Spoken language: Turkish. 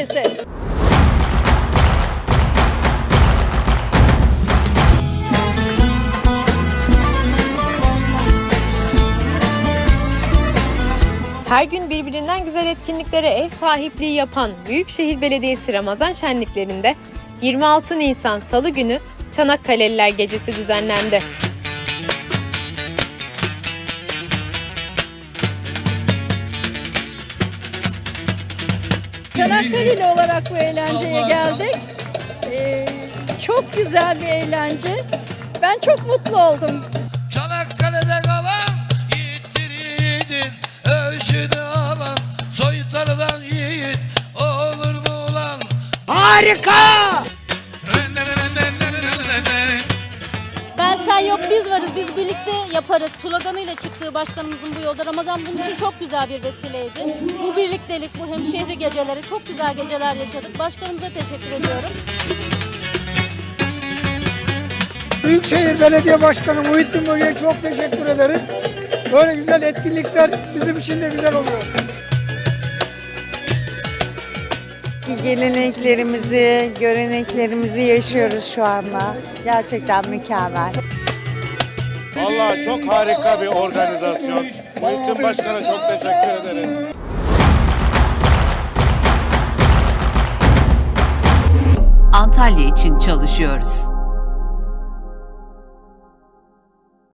herkese. Her gün birbirinden güzel etkinliklere ev sahipliği yapan Büyükşehir Belediyesi Ramazan şenliklerinde 26 Nisan Salı günü Çanakkale'liler Gecesi düzenlendi. Çanakkale'li olarak bu eğlenceye geldik. Ee, çok güzel bir eğlence. Ben çok mutlu oldum. Çanakkale'de kalan yiğittir yiğidin Ölçünü alan soytarıdan yiğit olur mu ulan Ben sen yok biz varız biz birlikte yaparız sloganıyla çıktığı başkanımızın bu yolda Ramazan bunun için çok güzel bir vesileydi. Bu birliktelik bu hemşehri geceleri çok güzel geceler yaşadık. Başkanımıza teşekkür ediyorum. Büyükşehir Belediye Başkanı Muhittin Bölge'ye çok teşekkür ederiz. Böyle güzel etkinlikler bizim için de güzel oluyor. geleneklerimizi, göreneklerimizi yaşıyoruz şu anda. Gerçekten mükemmel. Vallahi çok harika bir organizasyon. Muhittin Başkan'a çok teşekkür ederim. Antalya için çalışıyoruz.